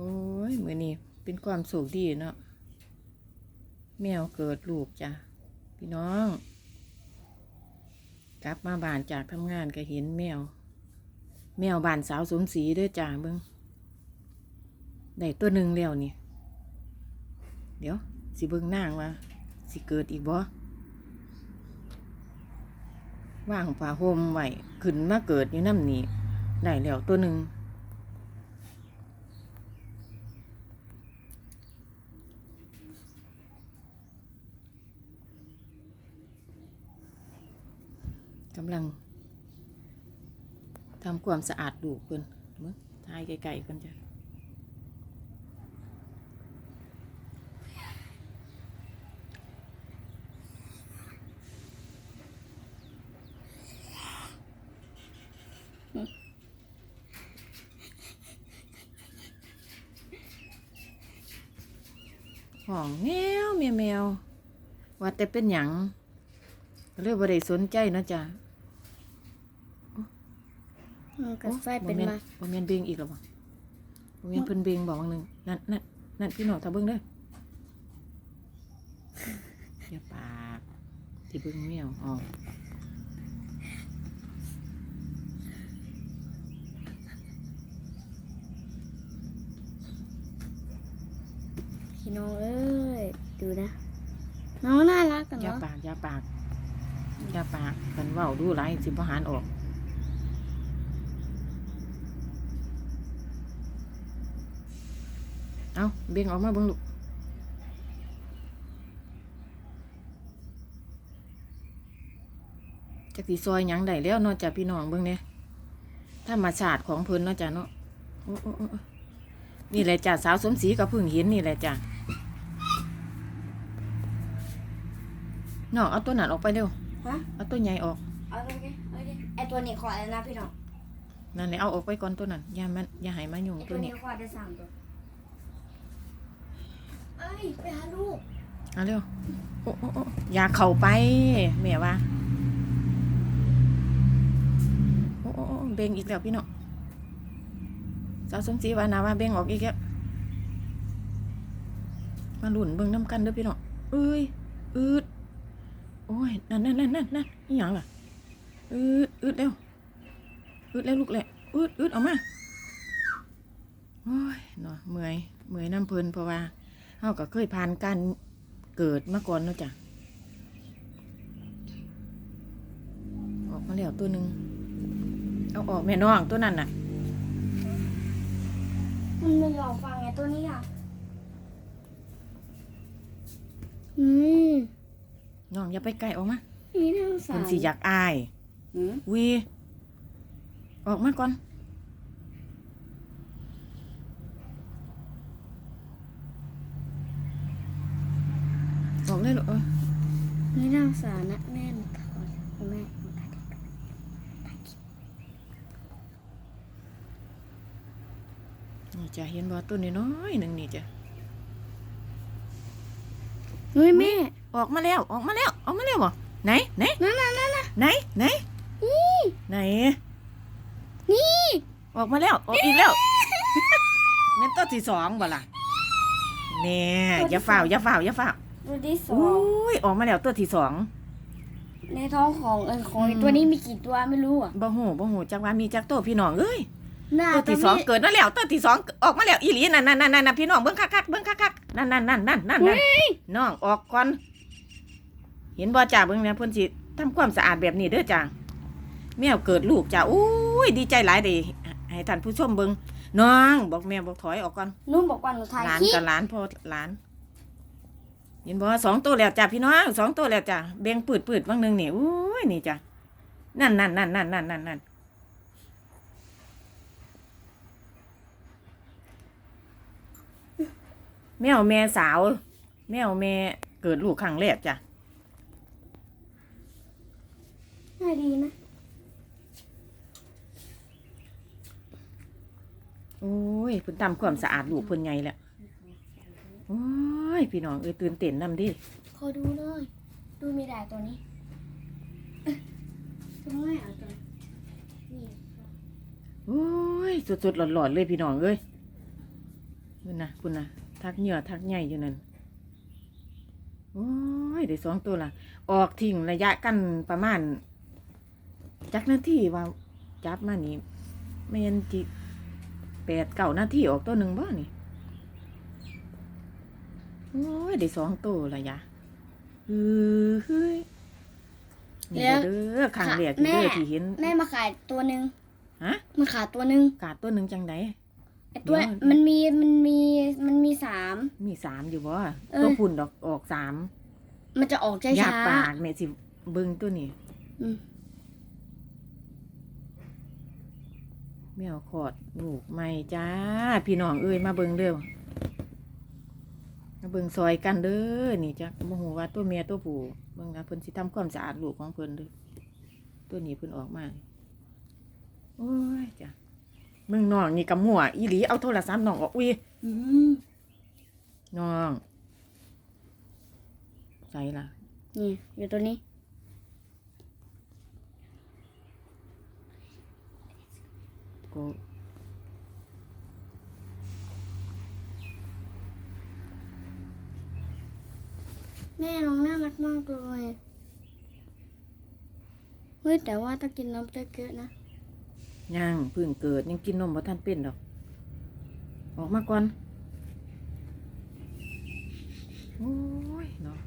โอ้ยมือนี้เป็นความสุขดีเนาะแมวเกิดลูกจ้ะพี่น้อง กลับมาบ้านจากทำงานก็เห็นแมว แมวบ้านสาวสมศรีด้วยจ้าเบิงได้ตัวหนึ่งแล้วนี่ เดี๋ยว สิเบิงนางว่าสิเกิดอีกบ่ว่างผ้าห่มไว้ขึ้นมาเกิดอยู่น้ำนี้ได้แล้วตัวหนึ่ง กำลังทำความสะอาดดูเพิ่นมึงทายไกลๆเพิ่นจ้ะห้องแมวแมวแมวว่าแต่เป็นหยังก็เลยบ่ได้สนใจเนาะจ้ะ มันกับไฟเป็นบ่แม่มาบ่แม่นเบงอีกแล้วบ่บ่แม่นเพิ่นเบงบอกว่าหนึงนั่นนั่นนั่นพี่น้องถ้าเบิ่งเด้ออย่าปากที่เบิ่งแมวอ๋อพี่น้องเอ้ยดูนะน้องน่ารักกันอย่าเนาะปากอย่าปากอย่าปากเพิ่นเว้าดูหลายสิบ่หารออก เอาเบ่งออกมาเบิ่งลูกจักสิซอยหยังได้แล้วเนาะจ้ะพี่น้องเบิ่งเนี่ยธรรมชาติของเพิ่นเนาะจ้ะเนาะโอ้โอ้โอ้โอ้นี่แหละจ้ะสาวสมศรีก็เพิ่งเห็นนี่แหละจ้ะน้องเอาตัวนั้นออกไปเร็วฮะเอาตัวใหญ่ออกเอาเลยเอาเลยไอตัวนี้ขอแล้วนะพี่น้องนั่นแหละเอาออกไปก่อนตัวนั้นอย่ามันอย่าให้มายุ่งไอตัตัววนี้นี้ขอได้สามตัวเอ้ย ไปหาลูกเอาเร็วโอ้โอ้อย่าเข้าไปแม่ว่าโอ้โอ้เบ่งอีกแล้วพี่น้องสาวสมศรีว่านาว่าเบ่งออกอีกแล้วมาหลุนเบิ่งน้ำกันเด้อพี่น้องเอ้ยอืดโอ้ยนั่นนั่นนั่นนั่นนั่นอีหยังล่ะอืดอืดเร็วอืดเร็วลูกแหละอืดอืดออกมาโอ้ยเนาะเมื่อยเมื่อยน้ำเพลินเพราะว่า เฮาก็เคยผ่านการเกิดมาก่อนเนาะจ้ะออกมาแล้วตัวหนึ่งเอาออกแม่น้องตัวนั้นน่ะ มันไม่ยอมฟังไงตัวนี้อะ อืมน้องอย่าไปใกล้ออกมานี่น่าสงสาเพิ่นร สิอยากอายอืม วีออกมาก่อน อกเลยลูกเออนี่น่าสงสารนะแม่หนูขอแม่นี่จ้ะเห็นบ่ตัวน้อยหนึ่งนี่จ้ะเฮ้ยแม่ ออกมาแล้วออกมาแล้วออกมาแล้วบ่ไหนไหนนั่นน่ะนั่นน่ะไหนไหนไหนนี่ออกมาแล้วออกอีกแล้วแม่นตัวที่สองบ่ล่ะแน่อย่าฝ้าอย่าฝ้าอย่าฝ้า ตัวที่สออุ้งยออกมาแล้วตัวที่สองในท้องของเออของไอ้อืมตัวนี้มีกี่ตัวไม่รู้อะบ่หูบ่หูจักว่ามีจักตัวพี่น้องเอ้ยหน้าตัวที่สองนี้เกิดมาแล้วตัวที่สองออกมาแล้วอีหลีนั่นนั่นนั่นนั่นพี่น้องเบิ่งคักๆเบิ่งคักๆนั่นนั่นนั่นนั่นนั่นนั่นน้องออกก่อนเห็นบ่จ้าเบิ่งเนี่ยเพิ่นสิทำความสะอาดแบบนี้เด้อจ้าแมวเกิดลูกจ้าอุ้ยดีใจหลายเด้ให้ท่านผู้ชมเบิ่งน้องบอกแม่บอกถอยออกก่อนนุ่มบอกว่าหนูถ่ายหลานคลิปกับหลานพ่อหลาน เห็นบ่สองตัวแล้วจ้าพี่น้องสองตัวแล้วจ้าเบ่งปืดปืดๆบางหนึงนี่อุ้ยนี่จ้านั่นนั่นนั่นนั่นนั่นนั่นนั่นแมวแม่สาว แมวแม่เกิดลูกครั้งแรกจ้ะน่าดีนะโอ้ยเพิ่นทำความสะอาดลูกเพิ่นไงแล้ว โอ้ยพี่น้องเอ้ยตื่นเต้นนำดิขอดูหน่อย ดูมีได้ตัวนี้เอ๊ะทำไมเอาตัวนี่โอ้ยสดๆหลอนๆเลยพี่น้องเอ้ยคุณนะคุณนะทักเหยื่อทักใหญ่อยู่นั่นโอ้ยได้สองตัวละออกทิ้งระยะกันประมาณจักนาทีว่าจับมานี่ไม่ยันจิแปดเก้านาทีออกตัวหนึ่งบ่นี่ โอ้ยได้สองตัวละยะเออเฮ้ยนี่ล่ะเด้อขังแรกที่เด้อที่เห็น แม่มาขายตัวหนึ่งฮะมันขาดตัวหนึ่งกาดตัวหนึ่งจังไดไอตัวเดี๋ยวมันมีมันมีมันมีสามมีสามอยู่บ่เออตัวพุ่นดอกออกสามมันจะออกช้าอยาช้าปากเนี่ยสิเบิ่งตัวนี้อืมแมวขอดลูกใหม่จ้า พี่น้องเอ้ยมาเบิ่งเร็วมา เบิ่งซอยกันเด้อนี่จ้ะโมโหว่าตัวเมียตัวผู้เบิ่งนะเพิ่นสิทำความสะอาดลูกของเพิ่นเด้อตัวนี้เพิ่นออกมาโอ้ยจ้ะเบิ่งน้องนี่กำหัวอีหลีเอาโทรศัพท์น้องออกอุ้ยอืมน้องใส่ล่ะนี่อยู่ตัวนี้ก็ แม่น้องน่ารักมากเลยเฮ้ยแต่ว่าต้องกินน้ำเยอะๆนะ ย่างเพิ่งเกิดยังกินนมบ่ทันเป็นดอก ออกมาก่อน โอ้ยเนาะ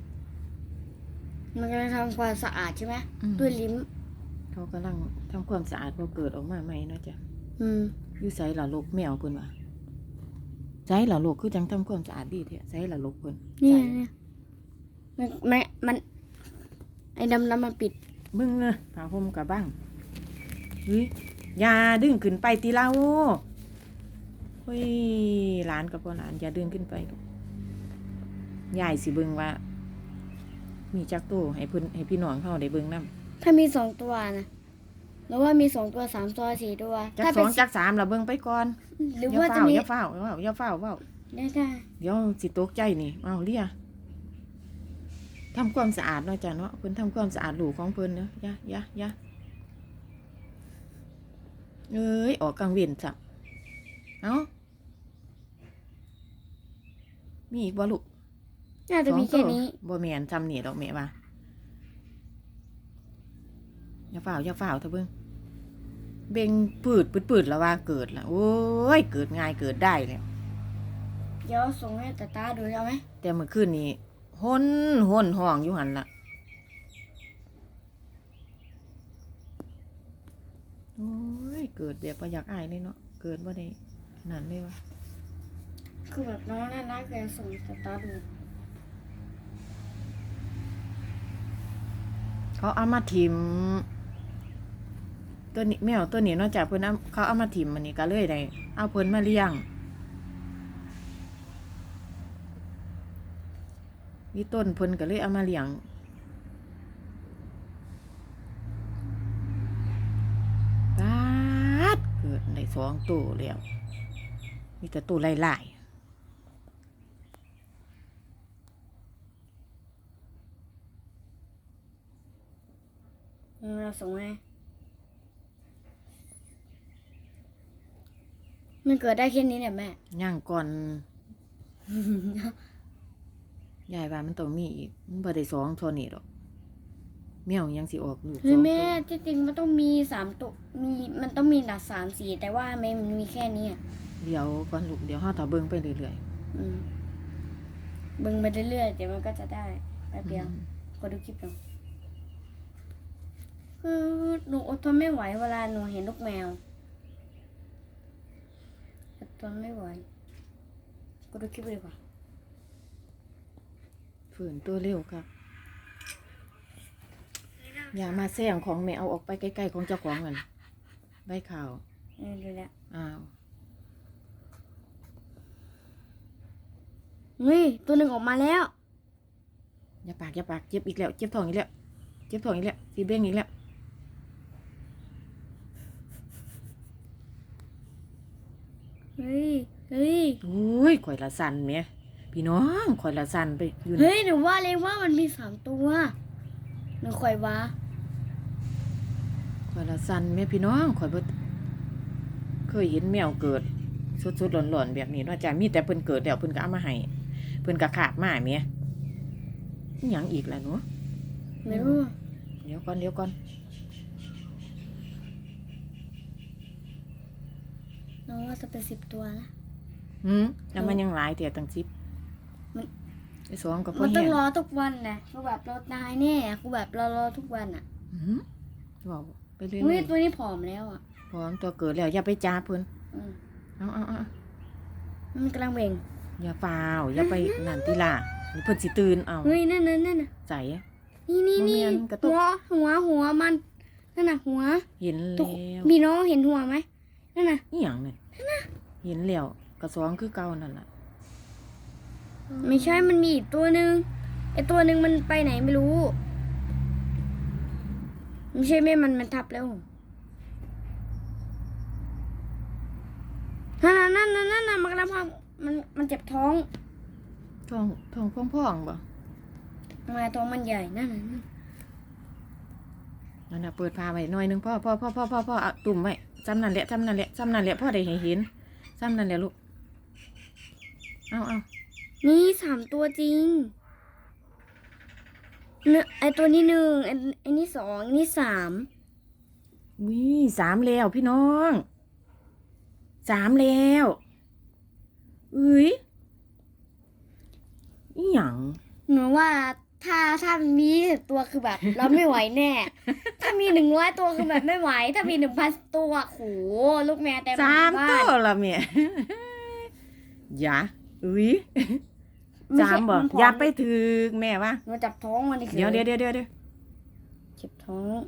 มันกำลังทำความสะอาดใช่ไหมอืม ด้วยลิ้ม เขากำลังทำความสะอาดพอเกิดออกมาใหม่เนาะจ้ะอืม อยู่ไสล่ะลูกแมวเพิ่นว่าไสล่ะลูกคือจังทำความสะอาดดีแท้ไสล่ะลูกเพิ่นนี่ไส เนี่ย มันมันมัน ไอ้ดำดำมันปิด มึงเนอะผ้าห่มกับบ้างเฮ้ยอย่าดึงขึ้นไปตีเราเฮ้ยหลานกับพ่อหลานอย่าดึงขึ้นไปลูกยายสิเบิ่งว่า มีจักโตให้เพิ่นให้พี่น้องเฮาได้เบิ่งนํถ้ามีสองตัวนะหรือว่ามีสองตัวสามตัวสี่ตัวจักถ้าสเป็อนงจักสามเราเบิ่งไปก่อนหรืออย่าว่าจะเฝ้ามีอย่าเฝ้าอย่าเฝ้าอย่าเฝ้าเฝ้าได้ได้เดี๋ยวสิตกใจนี่เอาเรีย ทำความสะอาดเนาะจ้ะเนาะเพิ่นทำความสะอาดลูกของเพิ่นเนาะอย่าอย่าอย่าเอ้ยออกกลางเวียนจ้ะเอ้ามีอีกบ่ลูกน่าจะมีแค่นี้สองตัวบ่แม่นจำนี่ดอกแม่ว่าอย่าเฝ้าอย่าเฝ้าเถอะเบิ่งเบ่งปืดปืดปืดแล้วว่าเกิดละโอ้ย เกิดง่ายเกิดได้แล้วเดี๋ยวส่งให้ตาตาดูเอาไหมแต่เมื่อคืนนี้ ห้นห้นห้องอยู่หันละโอ้ย เกิดแบบประอยากอายเลยเนาะ เกิดว่าได้นั่นเลยวะคือแบบน้องน่ารักเลยส่งให้ตาตาดูเขาเอามาทิม ตัวนี้แมวตัวนี้เนอกจากเพิ่นเอาเขาเอามาทิมมันนี่ก็เลยได้เอาเพิ่นมาเลี้ยง นี่ต้นเพิ่นก็เลยเอามาเลี้ยงปาดเกิดได้สองตัวแล้วมีแต่ตัวไล่ๆเออเราส่งให้มันเกิดได้แค่นี้เนี่ยแม่ย่างก่อน ยายว่ามันต้องมีอีกมันบ่ได้สองเท่านี้ดอกแมวยังสิออกลูกเฮ้สยองแม่ตัวที่จริงมันต้องมีสามตัวมีมันต้องมีหลักสามสี่แต่ว่าไม่มันมีแค่นี้อะเดี๋ยวก่อนลูกเดี๋ยวเฮาถ้าเบิ่งไปเรื่อยอืมเบิ่งไปเรื่อยๆเดี๋ยวมันก็จะได้แป๊บๆเดียวอืมกดดูคลิปหน่อยคือหนูอดทนไม่ไหวเวลาหนูเห็นลูกแมวอดทนไม่ไหวกดดูคลิปดีกว่า ฝืนตัวเร็วครับอย่ามาแซงของแม่เอาออกไปใกล้ๆของเจ้าของนั่นใบข่าวเออดูแล้วอ้าวเฮ้ยตัวหนึ่งออกมาแล้ว อย่าปากอย่าปากเจ็บอีกแล้ว เจ็บท้องอีกแล้ว เจ็บท้องอีกแล้วสีเบ้งอีกแล้วเฮ้ยเฮ้ย โอ้ยข่อยละสันแหม่ พี่น้องข่อยละสั่นไปอยู่นี่เฮ้ยหนูว่าเลยว่ามันมีสามตัวหนูคอยว่าข่อยละสั่นแหม่พี่น้องข่อยบ่เคยเห็นแมวเกิดสดๆร้อนๆแบบนี้เนาะจ้ะมีแต่เพิ่นเกิดแล้วเพิ่นก็เอามาให้เพิ่นก็ขาดมาแหม่อิหยังอีกล่ะหนูไม่รู้เดี๋ยวก่อนเดี๋ยวก่อนน้องว่าจะเป็นสิบตัวนะหืมแล้วมันยังหลายแต่ตั้งสิบมัน ไอ้สองก็พอมันต้องแห้งรอทุกวันนะกูแบบรอตายแน่กูแบบรอรอทุกวันอะหืมบอกไปเรื่เฮ้ยอยตัวนี้ผอมแล้วอะๆพร้อมตัวเกิดแล้วอย่าไปจ้าเพิ่นอืมเอาเอาเอามันกำลังเบ่งอย่าฟาวอย่าไปนั่นติล่ะเพิ่นสิตื่นเอาเฮ้ยนั่นนั่นนั่นน่ะใส่ นี่นี่นี่บ่แม่นกระตุก หัวหัวหัวมันนั่นน่ะหัวเห็นทุแล้กวมีน้องเห็นหัวไหมนั่นน่ะอีหยังเนี่ยเห็นแล้วกระสองคือเก่านั่นล่ะ ไม่ใช่มันมีอีกตัวหนึ่งไอตัวหนึ่งมันไปไหนไม่รู้ ไม่ใช่แม่มันมันทับแล้วนั่นน่ะนั่นน่ะนั่นน่ะมันกำลังพองมันมันเจ็บท้องท้องท้องพ่องๆบ่ทำไมท้องมันใหญ่นั่นน่ะนั่นนั่นน่ะเปิดพาไว้หน่อยหนึงพ่อพ่อพ่อพ่อพ่อพ่อเอาตุ่มไว้จำนั่นแหละจำนั่นแหละจำนั่นแหละพ่อได้ให้เห็นจำนั่นแหละลูกเอาเอา นี่สามตัวจริงเนอะไอตัวนี้หนึ่งไอไอนี่สองไอ้นี่สามวิสามแล้วพี่น้องสามแล้วเอ้ยอีหยังหนูว่าถ้าถ้ามีตัวคือแบบเราไม่ไหวแน่ ถ้ามีหนึ่งร้อยตัวคือแบบไม่ไหว ถ้ามีหนึ่งพันตัวโหลูกแมวแต่สามบ้าตัวนละเมียอย่าอุ้ยไใช่ สามบ่นผอย่าไปถือแม่วะหนูจับท้องมันนี่คือเดี๋ยวเดี๋ยวเดี๋ยวเดี๋ยวเดี๋ยวเจ็บท้อง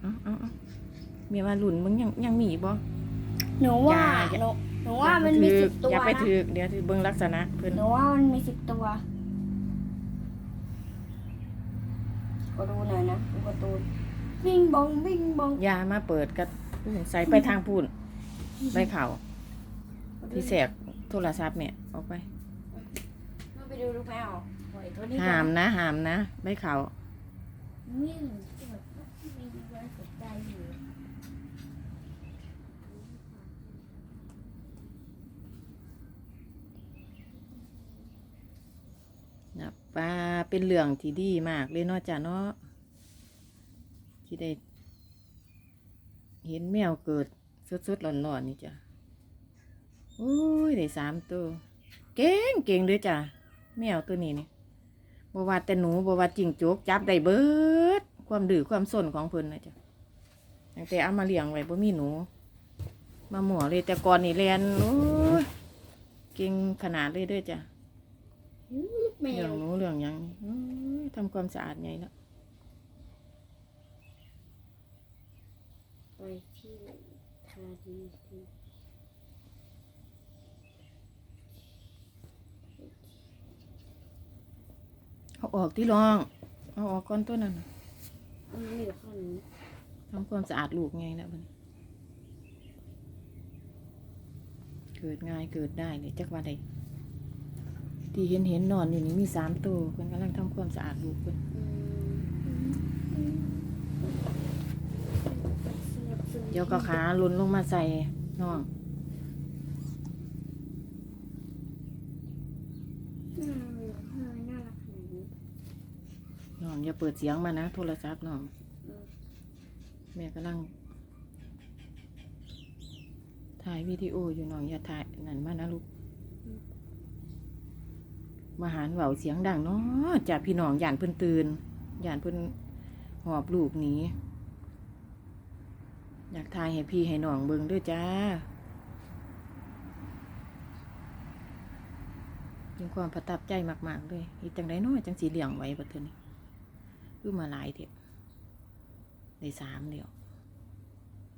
เอาเอาเอาแม่ว่าหลุนมึงยังยังมีบ่หนูว่าอย่าหนูหนูว่ามันมีสิบตัวอย่าไปนะถือเดี๋ยวเบิ่งลักษณะเพิ่นหนูว่ามันมีสิบตัวก็ดูหน่อยนะดูการ์ตูนวิ่งบองวิ่งบองอย่ามาเปิดกระใส่ไปทางพูนไปเข่าที่แสก โทรศัพท์เนี่ยออกไปมาไปดูลูกแมวปล่อยตัวนี้ห้ามนะห้ามนะไปเข่านี่แบบมีความสนใจอยู่นะป้าเป็นเรื่องที่ดีมากเลยเนาะจ้ะเนาะที่ได้ เห็นแมวเกิดสดๆร้อนๆนี่จ้ะ โอ้ยได้สามตัว เก่งเก่งเลยจ้ะแมวตัวนี้นี่บว่าแต่หนูบว่าจิงโจกจับได้เบิด ความดื้อความสนของเพิ่นนะจ้ะตั้งแต่เอามาเลี้ยงไว้บ่มีหนู มาหมัวเลยแต่ก่อนนี่แลนโอ้ยเก่งขนาดเลยด้อจ้ะแมเรื่อวงหนูเรื่องหยังนี่โอ้ยทำความสะอาดไงละไปที่ทาดีที่ เอาออกที่รอง เอาออกก่อนตัวนั้นอันนี้อยู่ข้างนี้ทำความสะอาดลูกไงละมันเกิดง่ายเกิดได้เลยจักว่าใดที่เห็นเห็นนอนอยู่นี่มีสามตัวเพิ่นกำลังทำความสะอาดลูกเพิ่นเดี๋ยวก็ขาลุนลงมาใส่น้อง อืมทำไมน่ารักขนาดนี้ น้องอย่า เปิดเสียงมานะ โทรศัพท์น้องแม่กำลังถ่ายวิดีโออยู่น้องอย่าถ่ายนั่นมานะลูกมาหารเบาเสียงดังเนาะจากพี่น้องหย่านเพิ่นตื่นหย่านเพิ่นหอบลูกหนีอยากถ่ายให้พี่ให้น้องเบิ่งด้วยจ้าเป็นความประทับใจมาก ๆ เลยอีจังไดเนาะจังสีเหลี่ยงไว้บัดเทอนี้ คือมาหลายเถอะได้สามเดียว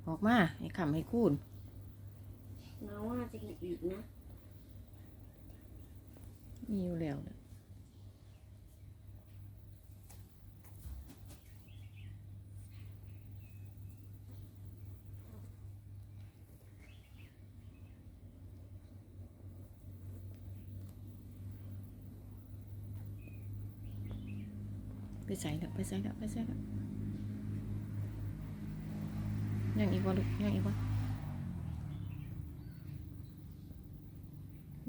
ออกมาให้คำให้คูณน้องว่าจะกินอีกนะ มีอยู่แล้วนะ ใส่ละไปใส่ละไปใส่ละยังอีกวะลูกยังอีกวะ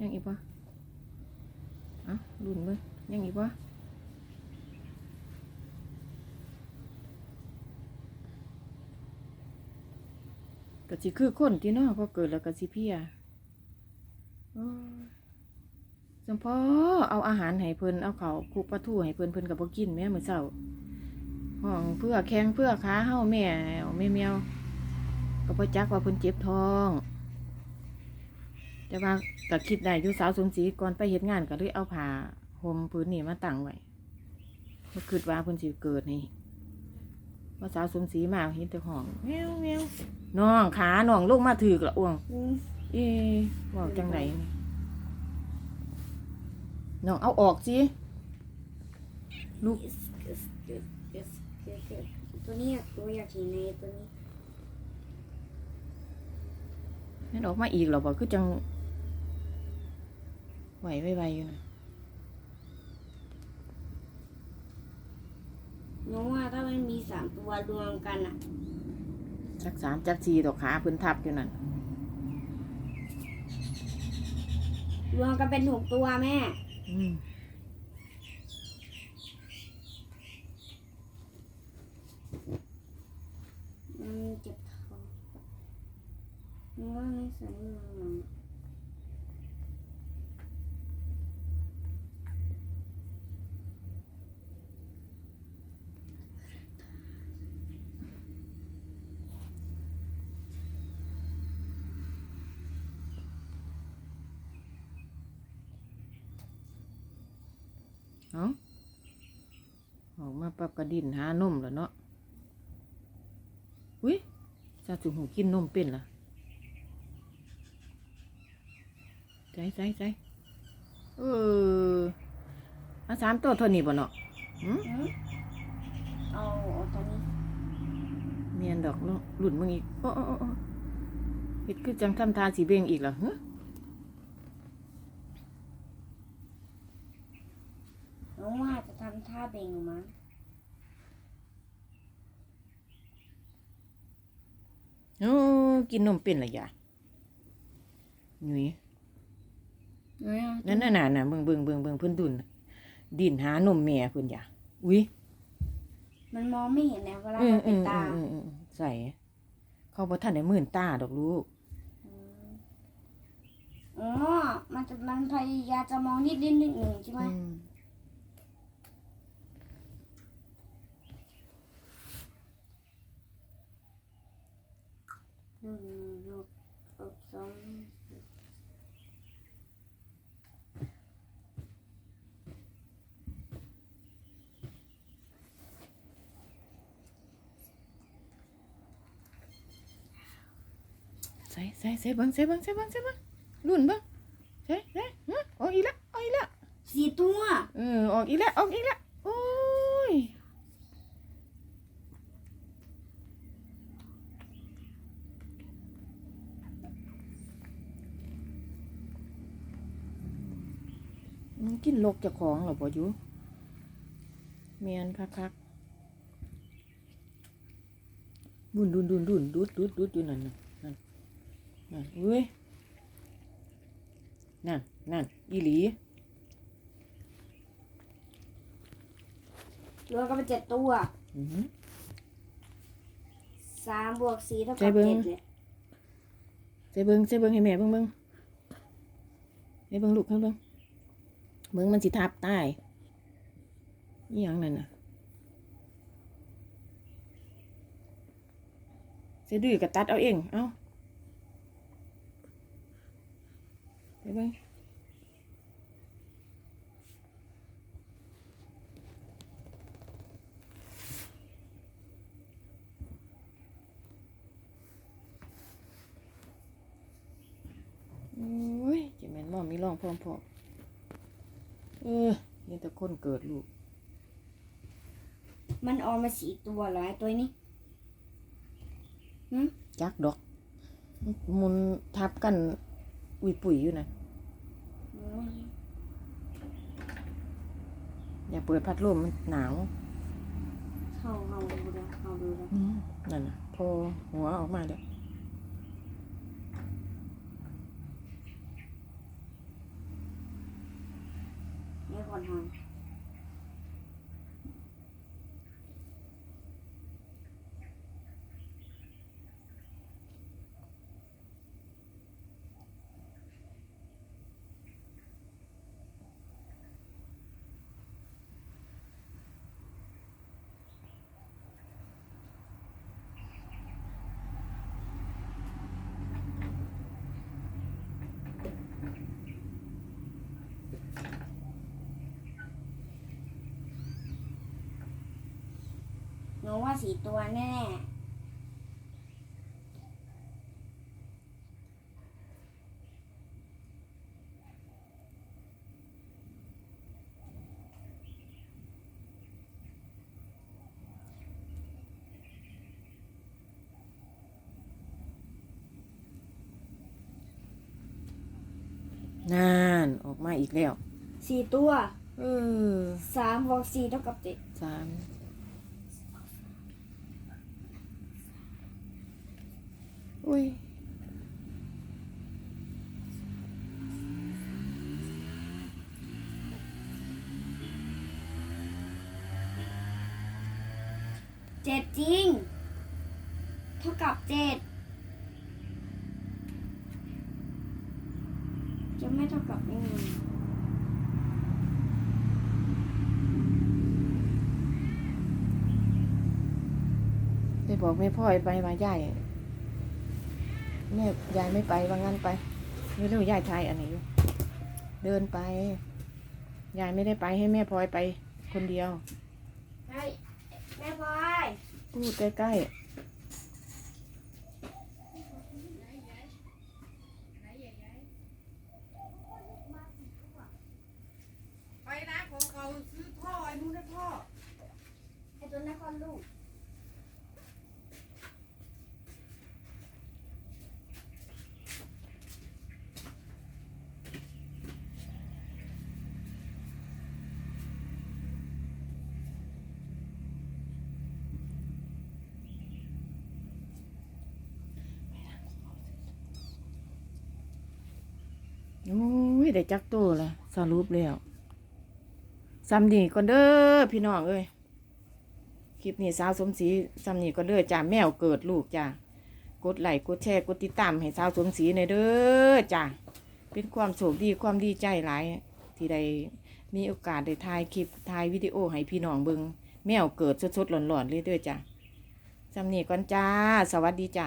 ยังอีกวะอะหลุนมึงยังอีกวะก็สิคือคนที่นอกพอเกิดแล้วก็สิเพียอ๋อ ยจำพอเอาอาหารให้เพิ่นเอาเขาวคลุกปลาทูให้เพิ่นเพิ่นก็บ่กินแม่มื้อเช้าห้องเพื่อแข้งเพื่อขาเฮาแม่แม่แมวก็บ่จักว่าเพิ่นเจ็บท้อง แต่ว่าก็คิดได้อยู่สาวสมศรีก่อนไปเฮ็ดงานก็เลยเอาผ้าห่มพื้นนี่มาตั้งไว้บ่คิดว่าเพิ่นสิเกิดนี่ว่าสาวสมศรีมาเห็นแต่ห้องแมวแมวน้องขาน้องลงมาถือกละอ้วงอืมเอ๊ะเว่าจังไหนนี่ น้องเอาออกสิลูกตัวนี้ตัวอยากเห็นในตัวนี้นั่นออกมาอีกเหรอบอกคือจังไหวไวๆอยู่นะน้องว่าถ้ามันมีสามตัวรวมกันอะ จักสามจักสี่ดอกขาพื้นทับอยู่นั่นรวมกันเป็นหกตัวแม่ อืมอืมเจ็บท้องน้องว่าไม่ใส่ เงินหรอกเอาออกมาปรับกระดินหานมแล้วเนาะ อุ้ยจะถึงหูกินนมเป็นล่ะใจใจใจเอออาสามตัวเท่านี้บ่เนาะหืมอืมเอาเอาตัวนี้เมียนดอกเนาะหลุดมึงอีก โอ้โอ้โอ้โอ้เฮ็ดคือจังทำทาสีเบ่งอีกเหรอฮ น้องว่าจะทำท่าเบ่งมั้งโอ้กินนมเป็นละยะหนุ่ยนั่นน่ะน่ะน่ะเบิ่งเบิ่งเบิ่งเบิ่งเพิ่นดุนน่ะดินหานมแม่เพิ่นอย่าอุ้ยมันมองไม่เห็นนะเวลาอืเรามเป็อืนมตาอืมอืมใส่เขาบ่ทันได้มื่นตาดอกลูกอ๋อ มันจะมันพยายามจะมองนิดนิดนิดหนึ่งใช่ไหม อืม ห นึ่งหกหกสองใส่ใส่ใส่เบิ่งใส่เบิ่งใส่เบิ่งใส่เบิ่งรุ่นเบิ่งใส่ใส่ฮะออกอีกแล้วออกอีกแล้วสี่ตัว เออออกอีกแล้วออกอีกแล้วโอ้ยมันกิน ลกเจากของเหรอบ่อยู่เมียนคักๆดุนดุนดุนดุนดุดดุดดุดอยู่นั่นน่ะนั่นนั่นเว้ยนั่นนั่นอีหลีรวมกันเป็นเจ็ดตัวอือหือ สามบวกสี่เท่าใจกับเบิ่ง เจ็ดเลยใส่เบิ้งใส่เบิ้งให้แม่เบิ้งเบิ้งให้เบิ้งลูกให้เบิ้ง เบิ้งมันสิทับตายนี่ยังนั่นน่ะเสดื้อก็ตัดเอาเอง เอาไปเบิ้งโอ้ยจะแม่นมอมีร่องพร้อมพอ เออนี่แต่คนเกิดลูก มันออกมาสี่ตัวเหรอไอ้ตัวนี้จักดอกมุนทับกันอุยปุ๋ยอยู่นะอืมอย่าเปิดพัดลมมันหนาวเข้าเข้าดูแล้วเข้าดูแล้วนั่นน่ะพอหัวออกมาแล้ว ก่ นนอนหนูว่าสีตัวแน่นานออกมาอีกแล้ว สี่ตัว เออสามบวกสี่เท่ากับเจ็ดสาม อุ้ยเจ็ดจริง เท่ากับเจ็ดจะไม่เท่ากับยังไงได้บอกแม่พ่อยไปมาย่าย แม่ยายไม่ไปว่างั้นไปไม่รู้ยายทายอันไหนอยู่เดินไป ยายไม่ได้ไปให้แม่พลอยไปคนเดียวเฮ้ยแม่พลอยพูดใกล้ไปร้านของเขาซื้อท่อไอ้นู้นนะท่อ ไอ้ตัวนครลูก ๆโอ้ ยได้จักตัวละสรุปแล้วซ้ำนี่ก่อนเด้อพี่น้องเอ้ยคลิปนี้สาวสมศรีซ้ำนี่ก่อนเด้อจ้าแมวเกิดลูกจ้ากดไลค์กดแชร์กดติดตามให้สาวสมศรีในเด้อจ้าเป็นความโชคดีความดีใจหลายที่ได้มีโอกาสได้ถ่ายคลิปถ่ายวิดีโอให้พี่น้องเบิงแมวเกิดสดๆหลอนๆเลยเด้อจ้าซ้ำนี่ก่อนจ้า สวัสดีจ้า